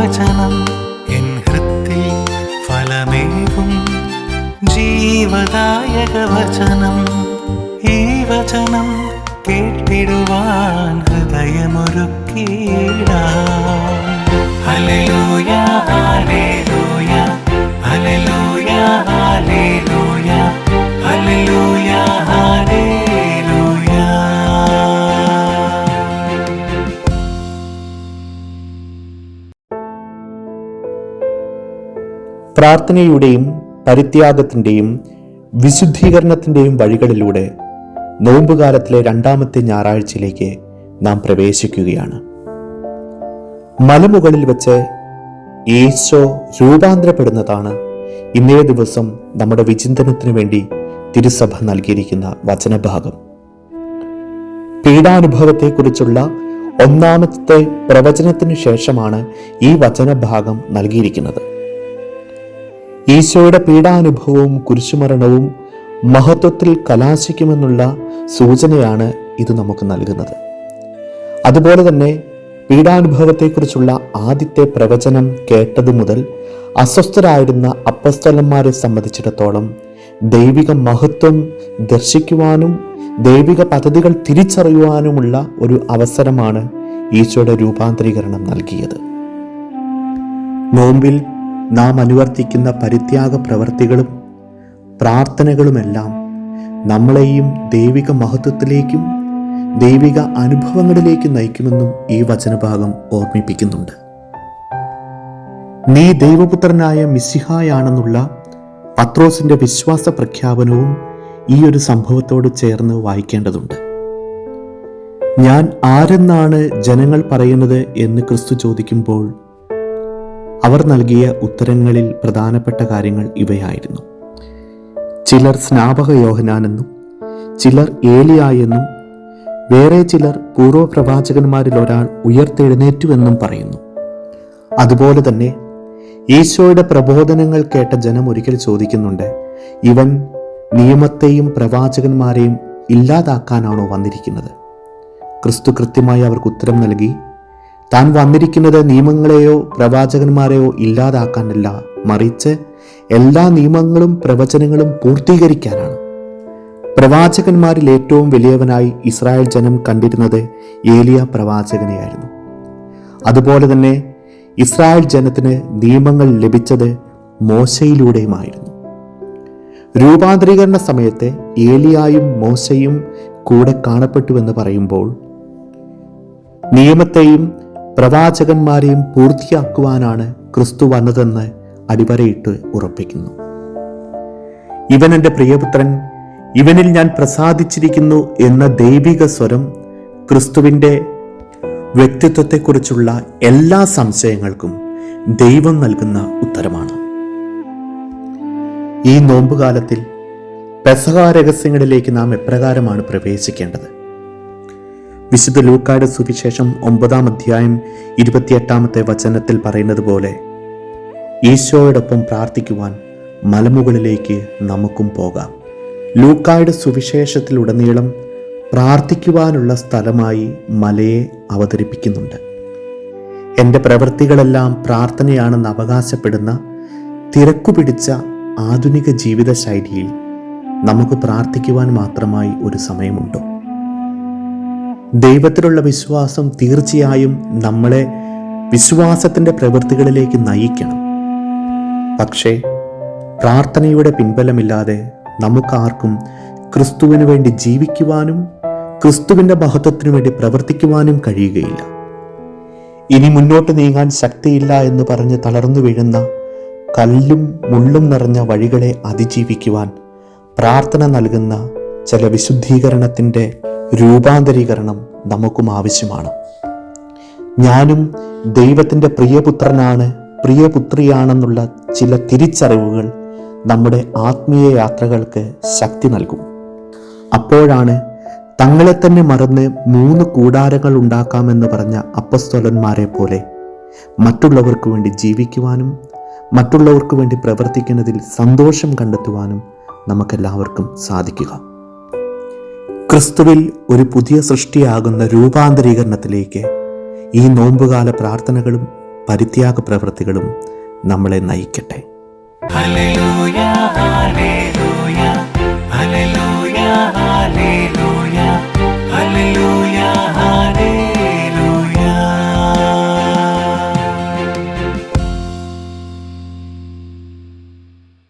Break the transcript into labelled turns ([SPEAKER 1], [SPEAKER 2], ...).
[SPEAKER 1] വചനം എൻ ഹൃത്തിൽ ഫലമേകും. ജീവദായക വചനം ഈ വചനം കേട്ടിടുവാൻ
[SPEAKER 2] പ്രാർത്ഥനയുടെയും പരിത്യാഗത്തിന്റെയും വിശുദ്ധീകരണത്തിന്റെയും വഴികളിലൂടെ നോമ്പുകാലത്തിലെ രണ്ടാമത്തെ ഞായറാഴ്ചയിലേക്ക് നാം പ്രവേശിക്കുകയാണ്. മലമുകളിൽ വെച്ച് ഈശോ രൂപാന്തരപ്പെടുന്നതാണ് ഇന്നേ ദിവസം നമ്മുടെ വിചിന്തനത്തിന് വേണ്ടി തിരുസഭ നൽകിയിരിക്കുന്ന വചനഭാഗം. പീഡാനുഭവത്തെക്കുറിച്ചുള്ള ഒന്നാമത്തെ പ്രവചനത്തിന് ശേഷമാണ് ഈ വചനഭാഗം നൽകിയിരിക്കുന്നത്. ഈശോയുടെ പീഡാനുഭവവും കുരിശുമരണവും മഹത്വത്തിൽ കലാശിക്കുമെന്നുള്ള സൂചനയാണ് ഇത് നമുക്ക് നൽകുന്നത്. അതുപോലെ തന്നെ പീഡാനുഭവത്തെക്കുറിച്ചുള്ള ആദ്യത്തെ പ്രവചനം കേട്ടതു മുതൽ അസ്വസ്ഥരായിരുന്ന അപ്പസ്തലന്മാരെ സംബന്ധിച്ചിടത്തോളം ദൈവിക മഹത്വം ദർശിക്കുവാനും ദൈവിക പദ്ധതികൾ തിരിച്ചറിയുവാനുമുള്ള ഒരു അവസരമാണ് ഈശോയുടെ രൂപാന്തരീകരണം നൽകിയത്. നോമ്പിൽ നാം അനുവർത്തിക്കുന്ന പരിത്യാഗ പ്രവർത്തികളും പ്രാർത്ഥനകളുമെല്ലാം നമ്മളെയും ദൈവിക മഹത്വത്തിലേക്കും ദൈവിക അനുഭവങ്ങളിലേക്കും നയിക്കുമെന്നും ഈ വചനഭാഗം ഓർമ്മിപ്പിക്കുന്നുണ്ട്. നീ ദൈവപുത്രനായ മിസ്സിഹായാണെന്നുള്ള പത്രോസിന്റെ വിശ്വാസ പ്രഖ്യാപനവും ഈ ഒരു സംഭവത്തോട് ചേർന്ന് വായിക്കേണ്ടതുണ്ട്. ഞാൻ ആരെന്നാണ് ജനങ്ങൾ പറയുന്നത് എന്ന് ക്രിസ്തു ചോദിക്കുമ്പോൾ അവർ നൽകിയ ഉത്തരങ്ങളിൽ പ്രധാനപ്പെട്ട കാര്യങ്ങൾ ഇവയായിരുന്നു. ചിലർ സ്നാപക യോഹനാനെന്നും ചിലർ ഏലിയായെന്നും വേറെ ചിലർ പൂർവപ്രവാചകന്മാരിൽ ഒരാൾ ഉയർത്തെഴുന്നേറ്റുവെന്നും പറയുന്നു. അതുപോലെ തന്നെ ഈശോയുടെ പ്രബോധനങ്ങൾ കേട്ട ജനം ഒരിക്കൽ ചോദിക്കുന്നുണ്ട് ഇവൻ നിയമത്തെയും പ്രവാചകന്മാരെയും ഇല്ലാതാക്കാനാണോ വന്നിരിക്കുന്നത്? ക്രിസ്തു കൃത്യമായി അവർക്ക് ഉത്തരം നൽകി താൻ വന്നിരിക്കുന്നത് നിയമങ്ങളെയോ പ്രവാചകന്മാരെയോ ഇല്ലാതാക്കാനല്ല മറിച്ച് എല്ലാ നിയമങ്ങളും പ്രവചനങ്ങളും പൂർത്തീകരിക്കാനാണ്. പ്രവാചകന്മാരിൽ ഏറ്റവും വലിയവനായി ഇസ്രായേൽ ജനം കണ്ടിരുന്നത് ഏലിയ പ്രവാചകനെയായിരുന്നു. അതുപോലെ തന്നെ ഇസ്രായേൽ ജനത്തിന് നിയമങ്ങൾ ലഭിച്ചത് മോശയിലൂടെയുമായിരുന്നു. രൂപാന്തരീകരണ സമയത്ത് ഏലിയായും മോശയും കൂടെ കാണപ്പെട്ടുവെന്ന് പറയുമ്പോൾ നിയമത്തെയും പ്രവാചകന്മാരെയും പൂർത്തിയാക്കുവാനാണ് ക്രിസ്തു വന്നതെന്ന് അടിവരയിട്ട് ഉറപ്പിക്കുന്നു. ഇവൻ എന്റെ പ്രിയപുത്രൻ ഇവനിൽ ഞാൻ പ്രസാദിച്ചിരിക്കുന്നു എന്ന ദൈവിക സ്വരം ക്രിസ്തുവിന്റെ വ്യക്തിത്വത്തെക്കുറിച്ചുള്ള എല്ലാ സംശയങ്ങൾക്കും ദൈവം നൽകുന്ന ഉത്തരമാണ്. ഈ നോമ്പുകാലത്തിൽ പെസഹ രഹസ്യങ്ങളിലേക്ക് നാം എപ്രകാരമാണ് പ്രവേശിക്കേണ്ടത്? വിശുദ്ധ ലൂക്കായുടെ സുവിശേഷം ഒമ്പതാം അധ്യായം ഇരുപത്തിയെട്ടാമത്തെ വചനത്തിൽ പറയുന്നത് പോലെ ഈശോയോടൊപ്പം പ്രാർത്ഥിക്കുവാൻ മലമുകളിലേക്ക് നമുക്കും പോകാം. ലൂക്കായുടെ സുവിശേഷത്തിലുടനീളം പ്രാർത്ഥിക്കുവാനുള്ള സ്ഥലമായി മലയെ അവതരിപ്പിക്കുന്നുണ്ട്. എന്റെ പ്രവൃത്തികളെല്ലാം പ്രാർത്ഥനയാണെന്ന് അവകാശപ്പെടുന്ന തിരക്കുപിടിച്ച ആധുനിക ജീവിത ശൈലിയിൽ നമുക്ക് പ്രാർത്ഥിക്കുവാൻ മാത്രമായി ഒരു സമയമുണ്ടോ? ദൈവത്തിലുള്ള വിശ്വാസം തീർച്ചയായും നമ്മളെ വിശ്വാസത്തിന്റെ പ്രവൃത്തികളിലേക്ക് നയിക്കണം. പക്ഷേ പ്രാർത്ഥനയുടെ പിൻബലമില്ലാതെ നമുക്കാർക്കും ക്രിസ്തുവിന് വേണ്ടി ജീവിക്കുവാനും ക്രിസ്തുവിന്റെ മഹത്വത്തിനു വേണ്ടി പ്രവർത്തിക്കുവാനും കഴിയുകയില്ല. ഇനി മുന്നോട്ട് നീങ്ങാൻ ശക്തിയില്ല എന്ന് പറഞ്ഞ് തളർന്നു വീഴുന്ന കല്ലും മുള്ളും നിറഞ്ഞ വഴികളെ അതിജീവിക്കുവാൻ പ്രാർത്ഥന നൽകുന്ന ചില വിശുദ്ധീകരണത്തിന്റെ രൂപാന്തരീകരണം നമുക്കും ആവശ്യമാണ്. ഞാനും ദൈവത്തിന്റെ പ്രിയപുത്രനാണ് പ്രിയപുത്രിയാണെന്നുള്ള ചില തിരിച്ചറിവുകൾ നമ്മുടെ ആത്മീയ യാത്രകൾക്ക് ശക്തി നൽകും. അപ്പോഴാണ് തങ്ങളെ തന്നെ മറന്ന് മൂന്ന് കൂടാരങ്ങൾ ഉണ്ടാക്കാമെന്ന് പറഞ്ഞ അപ്പസ്തോലന്മാരെ പോലെ മറ്റുള്ളവർക്ക് വേണ്ടി ജീവിക്കുവാനും മറ്റുള്ളവർക്ക് വേണ്ടി പ്രവർത്തിക്കുന്നതിൽ സന്തോഷം കണ്ടെത്തുവാനും നമുക്കെല്ലാവർക്കും സാധിക്കുക. ക്രിസ്തുവിൽ ഒരു പുതിയ സൃഷ്ടിയാകുന്ന രൂപാന്തരീകരണത്തിലേക്ക് ഈ നോമ്പുകാല പ്രാർത്ഥനകളും പരിത്യാഗ പ്രവൃത്തികളും നമ്മളെ നയിക്കട്ടെ.
[SPEAKER 1] Hallelujah hallelujah hallelujah hallelujah.